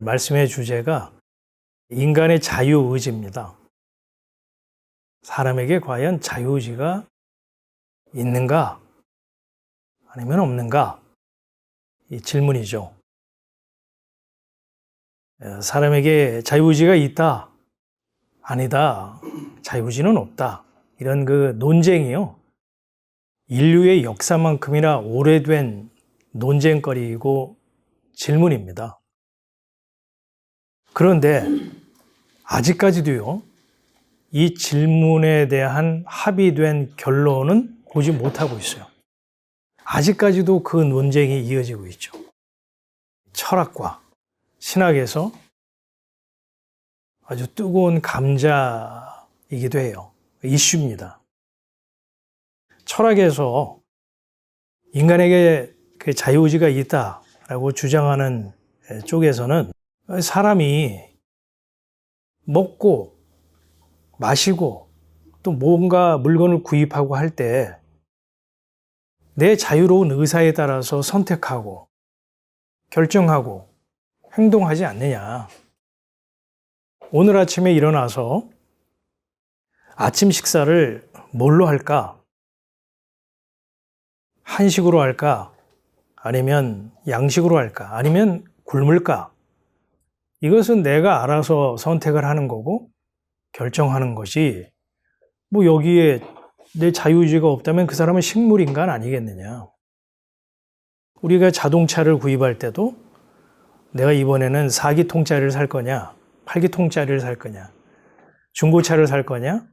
말씀의 주제가 인간의 자유의지입니다. 사람에게 과연 자유의지가 있는가? 아니면 없는가? 이 질문이죠. 에, 사람에게 자유의지가 있다? 아니다. 자유의지는 없다. 이런 그 논쟁이요. 인류의 역사만큼이나 오래된 논쟁거리이고 질문입니다. 그런데 아직까지도요, 이 질문에 대한 합의된 결론은 보지 못하고 있어요. 아직까지도 그 논쟁이 이어지고 있죠. 철학과 신학에서 아주 뜨거운 감자이기도 해요. 이슈입니다. 철학에서 인간에게 그 자유의지가 있다라고 주장하는 쪽에서는 사람이 먹고 마시고 또 뭔가 물건을 구입하고 할 때 내 자유로운 의사에 따라서 선택하고 결정하고 행동하지 않느냐. 오늘 아침에 일어나서 아침 식사를 뭘로 할까? 한식으로 할까? 아니면 양식으로 할까? 아니면 굶을까? 이것은 내가 알아서 선택을 하는 거고 결정하는 것이 뭐 여기에 내 자유의지가 없다면 그 사람은 식물인간 아니겠느냐. 우리가 자동차를 구입할 때도 내가 이번에는 4기통짜리를 살 거냐, 8기통짜리를 살 거냐, 중고차를 살 거냐,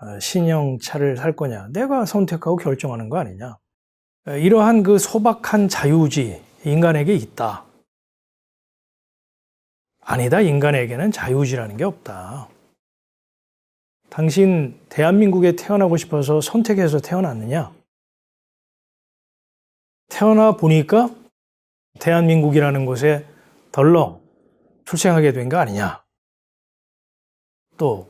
어, 신형차를 살 거냐, 내가 선택하고 결정하는 거 아니냐. 이러한 그 소박한 자유의지 인간에게 있다. 아니다. 인간에게는 자유의지라는 게 없다. 당신 대한민국에 태어나고 싶어서 선택해서 태어났느냐? 태어나 보니까 대한민국이라는 곳에 덜렁 출생하게 된 거 아니냐? 또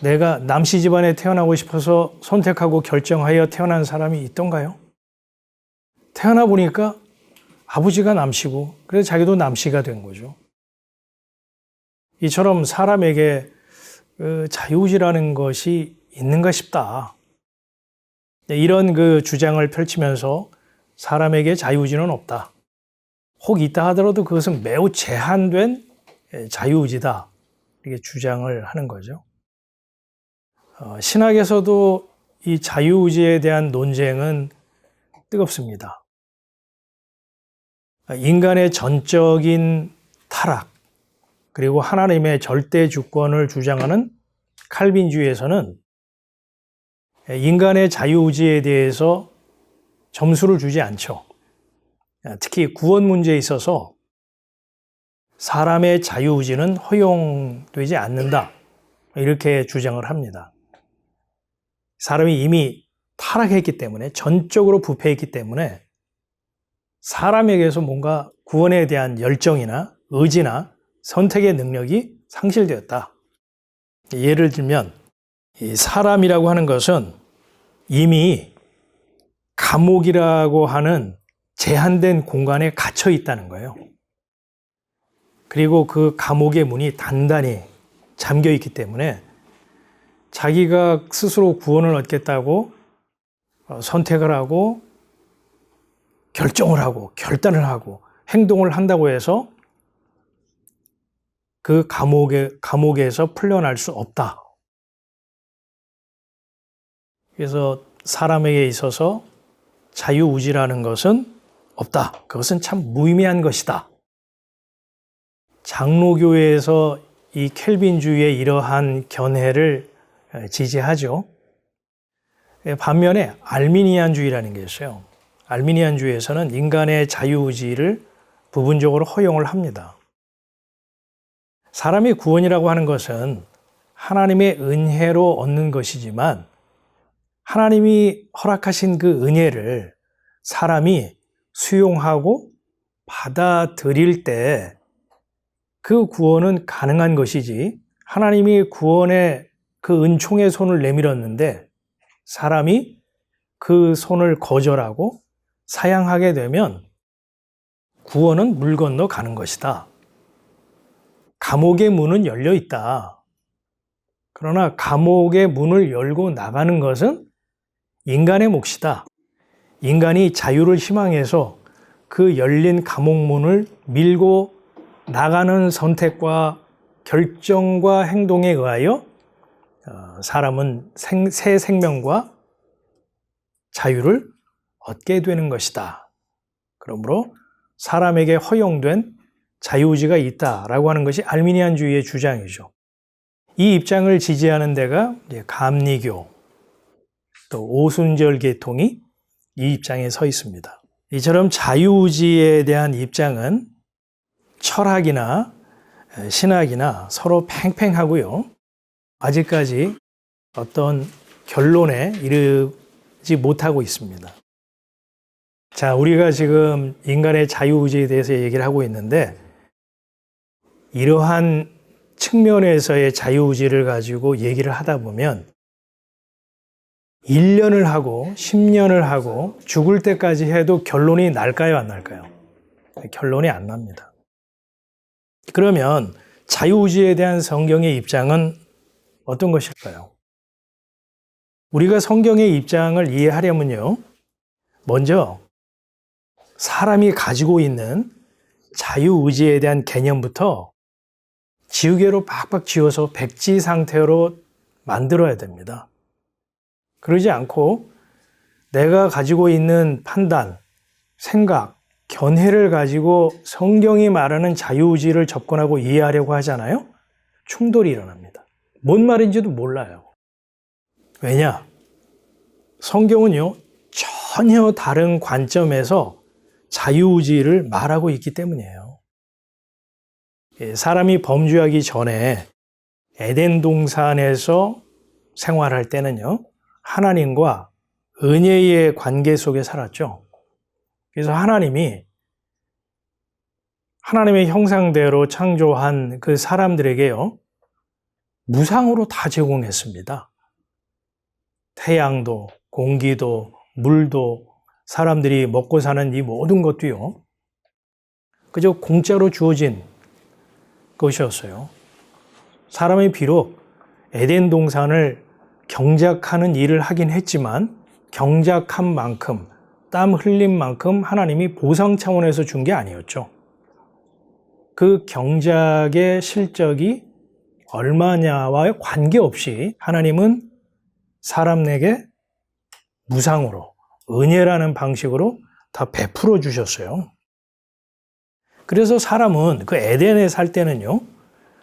내가 남씨 집안에 태어나고 싶어서 선택하고 결정하여 태어난 사람이 있던가요? 태어나 보니까 아버지가 남씨고 그래서 자기도 남씨가 된 거죠. 이처럼 사람에게 그 자유의지라는 것이 있는가 싶다. 네, 이런 그 주장을 펼치면서 사람에게 자유의지는 없다. 혹 있다 하더라도 그것은 매우 제한된 자유의지다. 이렇게 주장을 하는 거죠. 어, 신학에서도 이 자유의지에 대한 논쟁은 뜨겁습니다. 인간의 전적인 타락, 그리고 하나님의 절대 주권을 주장하는 칼빈주의에서는 인간의 자유의지에 대해서 점수를 주지 않죠. 특히 구원 문제에 있어서 사람의 자유의지는 허용되지 않는다. 이렇게 주장을 합니다. 사람이 이미 타락했기 때문에, 전적으로 부패했기 때문에 사람에게서 뭔가 구원에 대한 열정이나 의지나 선택의 능력이 상실되었다. 예를 들면, 사람이라고 하는 것은 이미 감옥이라고 하는 제한된 공간에 갇혀 있다는 거예요. 그리고 그 감옥의 문이 단단히 잠겨 있기 때문에 자기가 스스로 구원을 얻겠다고 어, 선택을 하고 결정을 하고 결단을 하고 행동을 한다고 해서 그 감옥에, 감옥에서 풀려날 수 없다. 그래서 사람에게 있어서 자유의지라는 것은 없다. 그것은 참 무의미한 것이다. 장로교회에서 이 켈빈주의의 이러한 견해를 지지하죠. 반면에 알미니안주의라는 게 있어요. 알미니안주의에서는 인간의 자유의지를 부분적으로 허용을 합니다. 사람의 구원이라고 하는 것은 하나님의 은혜로 얻는 것이지만 하나님이 허락하신 그 은혜를 사람이 수용하고 받아들일 때 그 구원은 가능한 것이지 하나님이 구원의 그 은총의 손을 내밀었는데 사람이 그 손을 거절하고 사양하게 되면 구원은 물 건너 가는 것이다. 감옥의 문은 열려 있다. 그러나 감옥의 문을 열고 나가는 것은 인간의 몫이다. 인간이 자유를 희망해서 그 열린 감옥문을 밀고 나가는 선택과 결정과 행동에 의하여 어, 사람은 생, 새 생명과 자유를 얻게 되는 것이다. 그러므로 사람에게 허용된 자유의지가 있다라고 하는 것이 알미니안주의의 주장이죠. 이 입장을 지지하는 데가 감리교 또 오순절 계통이 이 입장에 서 있습니다. 이처럼 자유의지에 대한 입장은 철학이나 신학이나 서로 팽팽하고요. 아직까지 어떤 결론에 이르지 못하고 있습니다. 자, 우리가 지금 인간의 자유의지에 대해서 얘기를 하고 있는데 이러한 측면에서의 자유의지를 가지고 얘기를 하다 보면 1년을 하고 10년을 하고 죽을 때까지 해도 결론이 날까요, 안 날까요? 결론이 안 납니다. 그러면 자유의지에 대한 성경의 입장은 어떤 것일까요? 우리가 성경의 입장을 이해하려면요. 먼저 사람이 가지고 있는 자유의지에 대한 개념부터 지우개로 팍팍 지워서 백지 상태로 만들어야 됩니다. 그러지 않고 내가 가지고 있는 판단, 생각, 견해를 가지고 성경이 말하는 자유의지를 접근하고 이해하려고 하잖아요? 충돌이 일어납니다. 뭔 말인지도 몰라요. 왜냐? 성경은요, 전혀 다른 관점에서 자유의지를 말하고 있기 때문이에요. 예, 사람이 범죄하기 전에 에덴 동산에서 생활할 때는요, 하나님과 은혜의 관계 속에 살았죠. 그래서 하나님이 하나님의 형상대로 창조한 그 사람들에게요, 무상으로 다 제공했습니다. 태양도, 공기도, 물도, 사람들이 먹고 사는 이 모든 것도요, 그저 공짜로 주어진 것이었어요. 사람이 비록 에덴 동산을 경작하는 일을 하긴 했지만 경작한 만큼 땀 흘린 만큼 하나님이 보상 차원에서 준 게 아니었죠. 그 경작의 실적이 얼마냐와 관계없이 하나님은 사람에게 무상으로 은혜라는 방식으로 다 베풀어 주셨어요. 그래서 사람은 그 에덴에 살 때는요,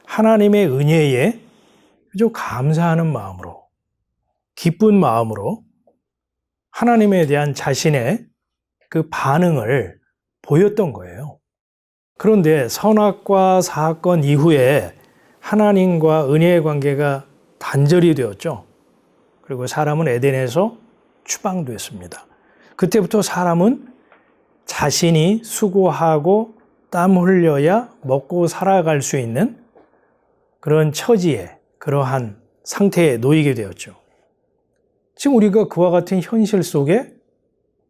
하나님의 은혜에 아주 감사하는 마음으로, 기쁜 마음으로 하나님에 대한 자신의 그 반응을 보였던 거예요. 그런데 선악과 사건 이후에 하나님과 은혜의 관계가 단절이 되었죠. 그리고 사람은 에덴에서 추방됐습니다. 그때부터 사람은 자신이 수고하고 땀 흘려야 먹고 살아갈 수 있는 그런 처지에 그러한 상태에 놓이게 되었죠. 지금 우리가 그와 같은 현실 속에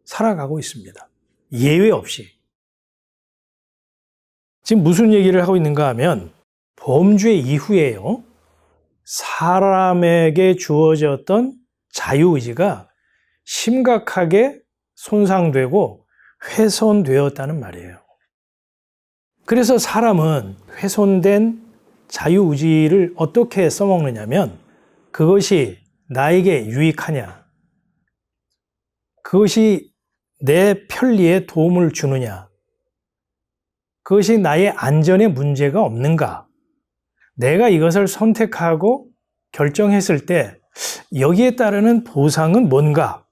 살아가고 있습니다. 예외 없이. 지금 무슨 얘기를 하고 있는가 하면 범죄 이후에요. 사람에게 주어졌던 자유의지가 심각하게 손상되고 훼손되었다는 말이에요. 그래서 사람은 훼손된 자유의지를 어떻게 써먹느냐면 그것이 나에게 유익하냐, 그것이 내 편리에 도움을 주느냐, 그것이 나의 안전에 문제가 없는가, 내가 이것을 선택하고 결정했을 때 여기에 따르는 보상은 뭔가,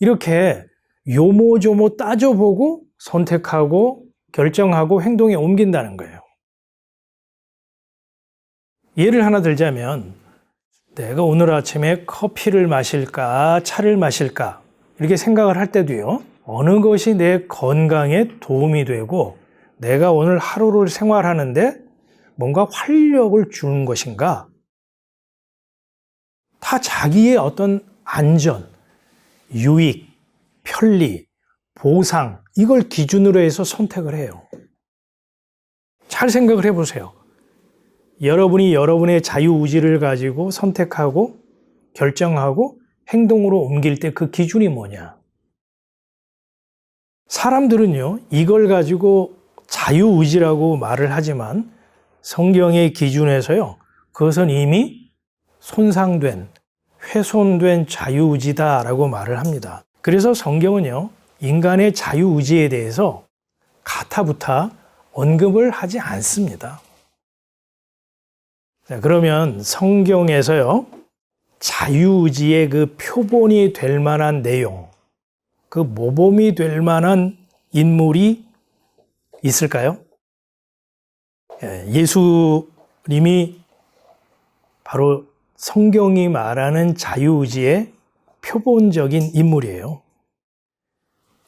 이렇게 요모조모 따져보고 선택하고 결정하고 행동에 옮긴다는 거예요. 예를 하나 들자면, 내가 오늘 아침에 커피를 마실까, 차를 마실까, 이렇게 생각을 할 때도요, 어느 것이 내 건강에 도움이 되고, 내가 오늘 하루를 생활하는데 뭔가 활력을 주는 것인가? 다 자기의 어떤 안전, 유익, 편리, 보상, 이걸 기준으로 해서 선택을 해요. 잘 생각을 해보세요. 여러분이 여러분의 자유의지를 가지고 선택하고 결정하고 행동으로 옮길 때 그 기준이 뭐냐? 사람들은요, 이걸 가지고 자유의지라고 말을 하지만 성경의 기준에서요, 그것은 이미 손상된, 훼손된 자유의지다라고 말을 합니다. 그래서 성경은요, 인간의 자유의지에 대해서 가타부타 언급을 하지 않습니다. 자, 그러면 성경에서요, 자유의지의 그 표본이 될 만한 내용, 그 모범이 될 만한 인물이 있을까요? 예, 예수님이 바로 성경이 말하는 자유의지의 표본적인 인물이에요.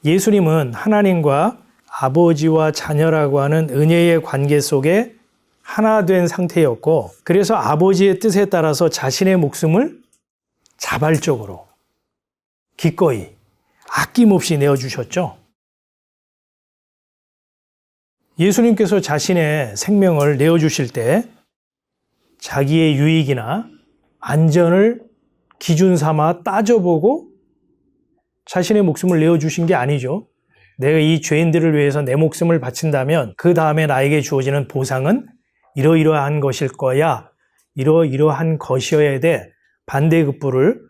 예수님은 하나님과 아버지와 자녀라고 하는 은혜의 관계 속에 하나 된 상태였고, 그래서 아버지의 뜻에 따라서 자신의 목숨을 자발적으로, 기꺼이, 아낌없이 내어주셨죠. 예수님께서 자신의 생명을 내어주실 때 자기의 유익이나 안전을 기준 삼아 따져보고 자신의 목숨을 내어주신 게 아니죠. 내가 이 죄인들을 위해서 내 목숨을 바친다면 그 다음에 나에게 주어지는 보상은 이러이러한 것일 거야. 이러이러한 것이어야 돼. 반대급부를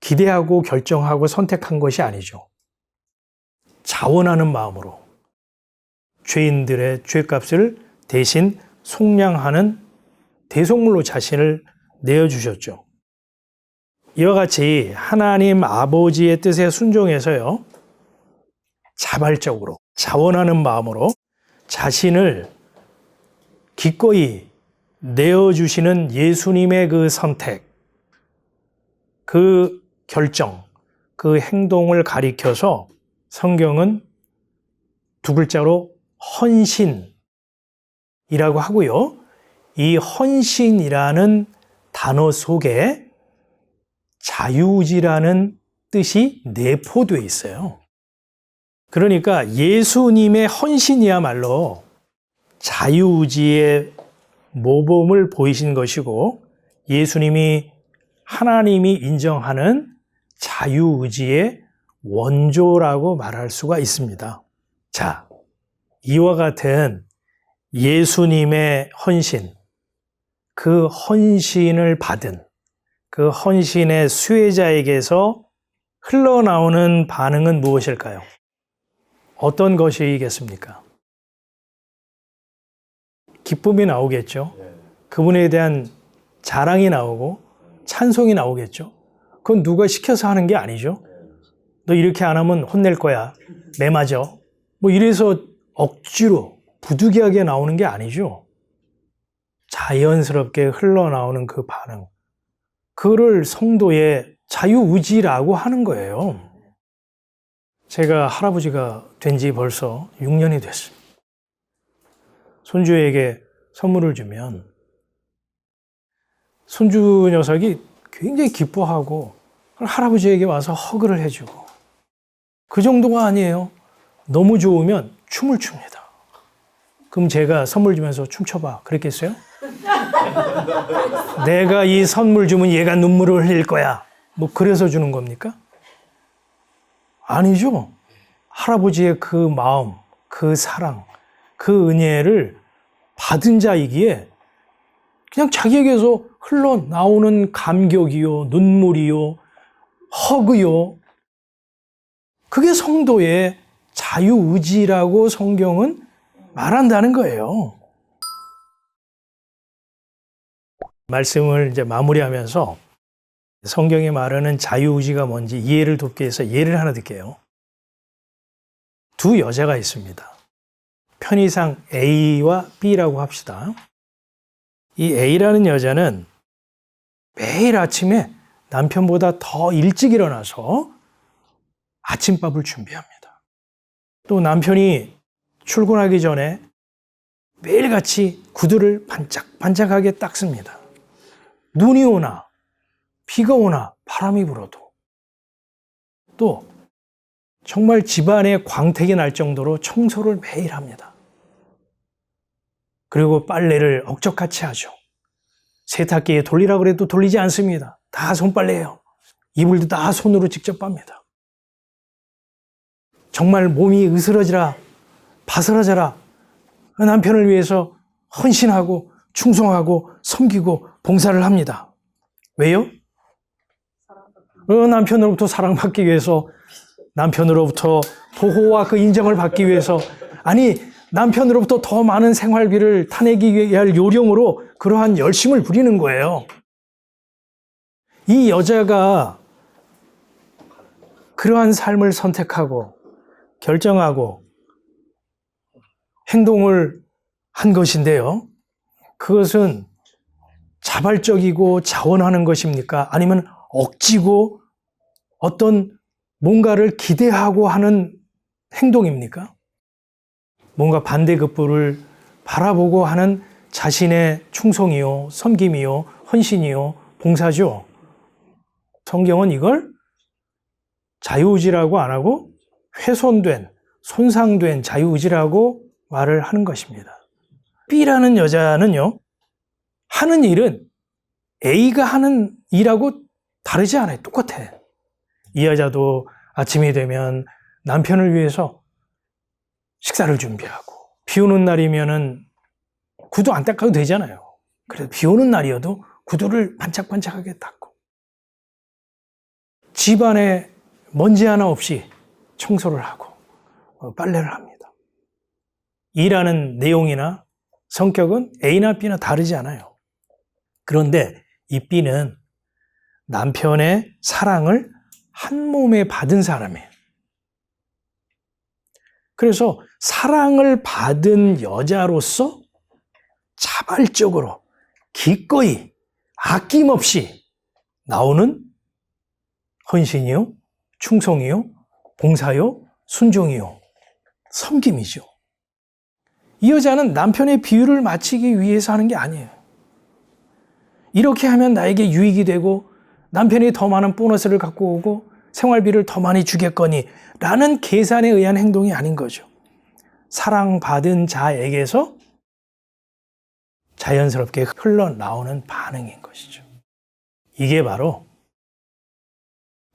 기대하고 결정하고 선택한 것이 아니죠. 자원하는 마음으로 죄인들의 죄값을 대신 속량하는 대속물로 자신을 내어주셨죠. 이와 같이 하나님 아버지의 뜻에 순종해서요, 자발적으로, 자원하는 마음으로 자신을 기꺼이 내어 주시는 예수님의 그 선택, 그 결정, 그 행동을 가리켜서 성경은 두 글자로 헌신이라고 하고요. 이 헌신이라는 단어 속에 자유지라는 뜻이 내포되어 있어요. 그러니까 예수님의 헌신이야말로 자유의지의 모범을 보이신 것이고 예수님이 하나님이 인정하는 자유의지의 원조라고 말할 수가 있습니다. 자, 이와 같은 예수님의 헌신, 그 헌신을 받은 그 헌신의 수혜자에게서 흘러나오는 반응은 무엇일까요? 어떤 것이겠습니까? 기쁨이 나오겠죠. 그분에 대한 자랑이 나오고 찬송이 나오겠죠. 그건 누가 시켜서 하는 게 아니죠. 너 이렇게 안 하면 혼낼 거야. 매 맞아. 뭐 이래서 억지로 부득이하게 나오는 게 아니죠. 자연스럽게 흘러나오는 그 반응. 그를 성도의 자유의지라고 하는 거예요. 제가 할아버지가 된 지 벌써 6년이 됐습니다. 손주에게 선물을 주면 손주 녀석이 굉장히 기뻐하고 할아버지에게 와서 허그를 해주고 그 정도가 아니에요. 너무 좋으면 춤을 춥니다. 그럼 제가 선물 주면서 춤춰봐. 그랬겠어요? 내가 이 선물 주면 얘가 눈물을 흘릴 거야. 뭐 그래서 주는 겁니까? 아니죠. 할아버지의 그 마음, 그 사랑, 그 은혜를 받은 자이기에 그냥 자기에게서 흘러나오는 감격이요, 눈물이요, 허그요. 그게 성도의 자유의지라고 성경은 말한다는 거예요. 말씀을 이제 마무리하면서 성경이 말하는 자유의지가 뭔지 이해를 돕기 위해서 예를 하나 드릴게요. 두 여자가 있습니다. 편의상 A와 B라고 합시다. 이 A라는 여자는 매일 아침에 남편보다 더 일찍 일어나서 아침밥을 준비합니다. 또 남편이 출근하기 전에 매일같이 구두를 반짝반짝하게 닦습니다. 눈이 오나, 비가 오나, 바람이 불어도. 또, 정말 집안에 광택이 날 정도로 청소를 매일 합니다. 그리고 빨래를 억적같이 하죠. 세탁기에 돌리라 그래도 돌리지 않습니다. 다 손빨래예요. 이불도 다 손으로 직접 빱니다. 정말 몸이 으스러지라 바스러져라 그 남편을 위해서 헌신하고 충성하고 섬기고 봉사를 합니다. 왜요? 그 남편으로부터 사랑받기 위해서 남편으로부터 보호와 그 인정을 받기 위해서 아니 남편으로부터 더 많은 생활비를 타내기 위할 요령으로 그러한 열심을 부리는 거예요. 이 여자가 그러한 삶을 선택하고 결정하고 행동을 한 것인데요. 그것은 자발적이고 자원하는 것입니까? 아니면 억지고 어떤 뭔가를 기대하고 하는 행동입니까? 뭔가 반대급부를 바라보고 하는 자신의 충성이요, 섬김이요, 헌신이요, 봉사죠. 성경은 이걸 자유의지라고 안 하고 훼손된, 손상된 자유의지라고 말을 하는 것입니다. B라는 여자는요, 하는 일은 A가 하는 일하고 다르지 않아요. 똑같아. 이 여자도 아침이 되면 남편을 위해서 식사를 준비하고, 비 오는 날이면은 구두 안 닦아도 되잖아요. 그래도 비 오는 날이어도 구두를 반짝반짝하게 닦고, 집안에 먼지 하나 없이 청소를 하고, 어, 빨래를 합니다. 일하는 내용이나 성격은 A나 B나 다르지 않아요. 그런데 이 B는 남편의 사랑을 한 몸에 받은 사람이에요. 그래서 사랑을 받은 여자로서 자발적으로 기꺼이 아낌없이 나오는 헌신이요, 충성이요, 봉사요, 순종이요, 섬김이죠. 이 여자는 남편의 비유를 맞추기 위해서 하는 게 아니에요. 이렇게 하면 나에게 유익이 되고 남편이 더 많은 보너스를 갖고 오고 생활비를 더 많이 주겠거니 라는 계산에 의한 행동이 아닌 거죠. 사랑받은 자에게서 자연스럽게 흘러나오는 반응인 것이죠. 이게 바로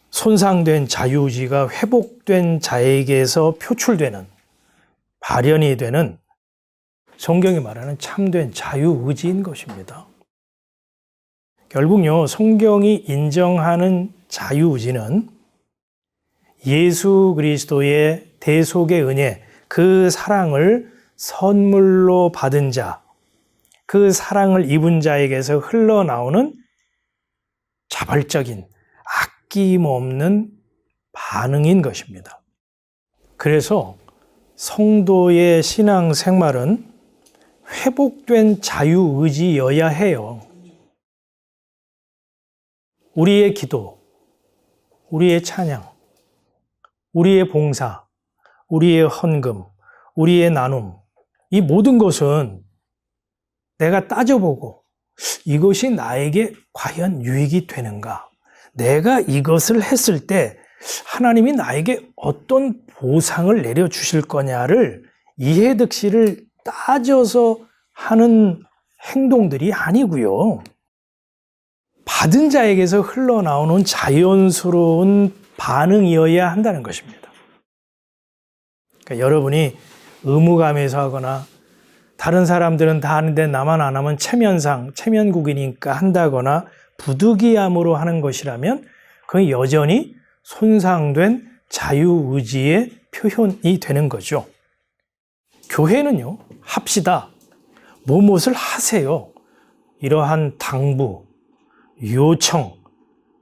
손상된 자유의지가 회복된 자에게서 표출되는 발현이 되는 성경이 말하는 참된 자유의지인 것입니다. 결국요, 성경이 인정하는 자유의지는 예수 그리스도의 대속의 은혜, 그 사랑을 선물로 받은 자, 그 사랑을 입은 자에게서 흘러나오는 자발적인 아낌없는 반응인 것입니다. 그래서 성도의 신앙 생활은 회복된 자유의지여야 해요. 우리의 기도, 우리의 찬양, 우리의 봉사, 우리의 헌금, 우리의 나눔, 이 모든 것은 내가 따져보고 이것이 나에게 과연 유익이 되는가? 내가 이것을 했을 때 하나님이 나에게 어떤 보상을 내려주실 거냐를 이해득실을 따져서 하는 행동들이 아니고요. 받은 자에게서 흘러나오는 자연스러운 반응이어야 한다는 것입니다. 그러니까 여러분이 의무감에서 하거나 다른 사람들은 다 하는데 나만 안 하면 체면상, 체면국이니까 한다거나 부득이함으로 하는 것이라면 그건 여전히 손상된 자유의지의 표현이 되는 거죠. 교회는요, 합시다. 무엇을 하세요. 이러한 당부, 요청,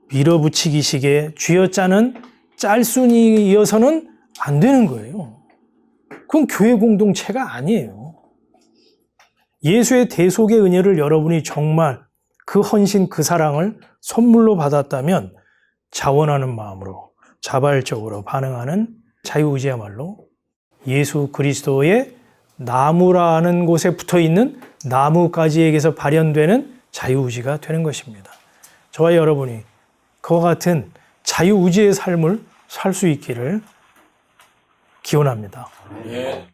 밀어붙이기식의 쥐어짜는 짤순이어서는 안 되는 거예요. 그건 교회 공동체가 아니에요. 예수의 대속의 은혜를 여러분이 정말 그 헌신, 그 사랑을 선물로 받았다면 자원하는 마음으로 자발적으로 반응하는 자유의지야말로 예수 그리스도의 나무라는 곳에 붙어 있는 나무가지에게서 발현되는 자유의지가 되는 것입니다. 저와 여러분이 그와 같은 자유의지의 삶을 살 수 있기를 기원합니다. 예.